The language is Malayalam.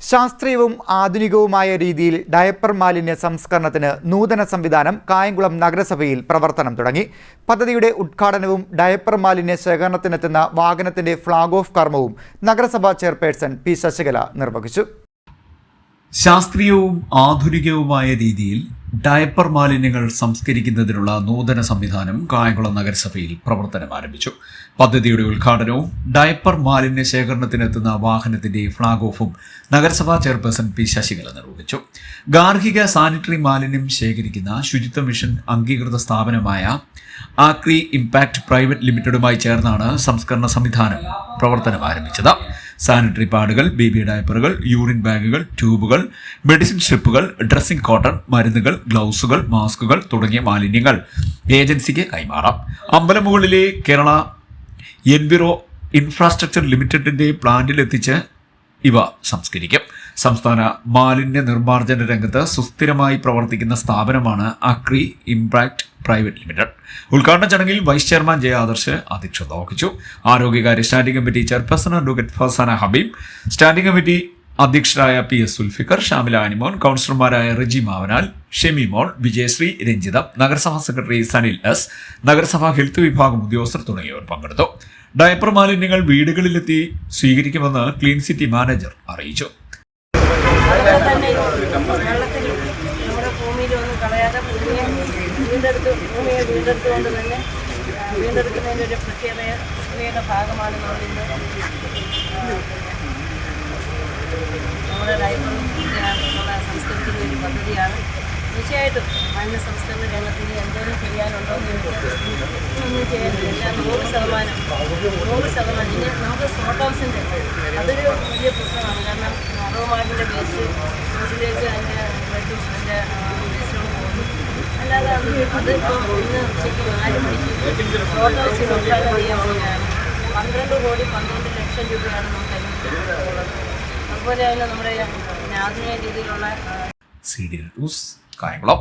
ശാസ്ത്രീയവും ആധുനികവുമായ രീതിയിൽ ഡയപ്പർ മാലിന്യ സംസ്കരണത്തിന് നൂതന സംവിധാനം കായംകുളം നഗരസഭയിൽ പ്രവർത്തനം തുടങ്ങി. പദ്ധതിയുടെ ഉദ്ഘാടനവും ഡയപ്പർ മാലിന്യ ശേഖരണത്തിനെത്തുന്ന വാഹനത്തിന്റെ ഫ്ളാഗ് ഓഫ് കർമ്മവും നഗരസഭാ ചെയർപേഴ്സൺ പി ശശികല നിർവഹിച്ചു. ശാസ്ത്രീയവും ആധുനികവുമായ രീതിയിൽ ഡയപ്പർ മാലിന്യങ്ങൾ സംസ്കരിക്കുന്നതിനുള്ള നൂതന സംവിധാനം കായംകുളം നഗരസഭയിൽ പ്രവർത്തനം ആരംഭിച്ചു. പദ്ധതിയുടെ ഉദ്ഘാടനവും ഡയപ്പർ മാലിന്യ ശേഖരണത്തിനെത്തുന്ന വാഹനത്തിന്റെ ഫ്ളാഗ് ഓഫും നഗരസഭാ ചെയർപേഴ്സൺ പി ശശികല നിർവഹിച്ചു. ഗാർഹിക സാനിറ്ററി മാലിന്യം ശേഖരിക്കുന്ന ശുചിത്വ മിഷൻ അംഗീകൃത സ്ഥാപനമായ ആക്രി ഇംപാക്ട് പ്രൈവറ്റ് ലിമിറ്റഡുമായി ചേർന്നാണ് സംസ്കരണ സംവിധാനം പ്രവർത്തനം ആരംഭിച്ചത്. സാനിറ്ററി പാഡുകൾ ബേബി ഡയപ്പറുകൾ യൂറിൻ ബാഗുകൾ ട്യൂബുകൾ മെഡിസിൻ സ്ട്രിപ്പുകൾ ഡ്രസ്സിംഗ് കോട്ടൺ മരുന്നുകൾ ഗ്ലൗസുകൾ മാസ്കുകൾ തുടങ്ങിയ മാലിന്യങ്ങൾ ഏജൻസിക്ക് കൈമാറാം. അമ്പലമുകളിലെ കേരള എൻവിറോ ഇൻഫ്രാസ്ട്രക്ചർ ലിമിറ്റഡിന്റെ പ്ലാന്റിലെത്തിച്ച് ഇവ സംസ്കരിക്കും. സംസ്ഥാന മാലിന്യ നിർമ്മാർജന രംഗത്ത് സുസ്ഥിരമായി പ്രവർത്തിക്കുന്ന സ്ഥാപനമാണ് അക്രി ഇംപാക്ട് പ്രൈവറ്റ് ലിമിറ്റഡ്. ഉദ്ഘാടന ചടങ്ങിൽ വൈസ് ചെയർമാൻ ജയ ആദർശ് അധ്യക്ഷത വഹിച്ചു. ആരോഗ്യകാര്യ standing committee chairperson advocate Fasana Habeeb standing committee അധ്യക്ഷരായ P S Sulfikar Shamila Animon കൗൺസിലർമാരായ റിജി മാവനാൽ ഷെമി മോൾ വിജയശ്രീ രഞ്ജിത നഗരസഭാ സെക്രട്ടറി സനിൽ എസ് നഗരസഭാ ഹെൽത്ത് വിഭാഗം ഉദ്യോഗസ്ഥർ തുടങ്ങിയവർ പങ്കെടുത്തു. ഡയപ്പർ മാലിന്യങ്ങൾ വീടുകളിലെത്തി സ്വീകരിക്കുമെന്ന് ക്ലീൻ സിറ്റി മാനേജർ അറിയിച്ചു അതുപോലെ തന്നെ വെള്ളത്തിൽ നമ്മുടെ ഭൂമിയിൽ ഒന്നും കളയാതെ ഭൂമിയെ വീണ്ടെടുത്ത് ഭൂമിയെ വീണ്ടെടുത്തുകൊണ്ട് തന്നെ വീണ്ടെടുക്കുന്നതിന്റെ ഒരു പ്രത്യേക പ്രത്യേക ഭാഗമാണ് നമ്മളിന്ന് നമ്മുടെ ഡയപ്പറും നമ്മുടെ സംസ്കരിക്കുന്ന ഒരു പദ്ധതിയാണ്. തീർച്ചയായിട്ടും മാലിന്യ സംസ്കരണ രംഗത്തിന് എന്തെങ്കിലും ചെയ്യാനുണ്ടോ എന്ന് ചോദിച്ചാൽ ഒന്നും ചെയ്യാനില്ല. നൂറ് ശതമാനം നൂറ് ശതമാനം. ഇനി നമുക്ക് സോട്ട് ഹൗസിന്റെ അതൊരു വലിയ പ്രശ്നമാണ്. കാരണം അറോമാലിന്റെ വേസ്റ്റ് ഹൗസിലേക്ക് അതിന്റെ ബ്ലഡും അതിന്റെ പന്ത്രണ്ട് കോടി പന്ത്രണ്ട് ലക്ഷം രൂപയാണ് നമുക്ക് അതുപോലെ തന്നെ നമ്മുടെ ആധുനിക രീതിയിലുള്ള സി ഡി ന്യൂസ് കായംകുളം.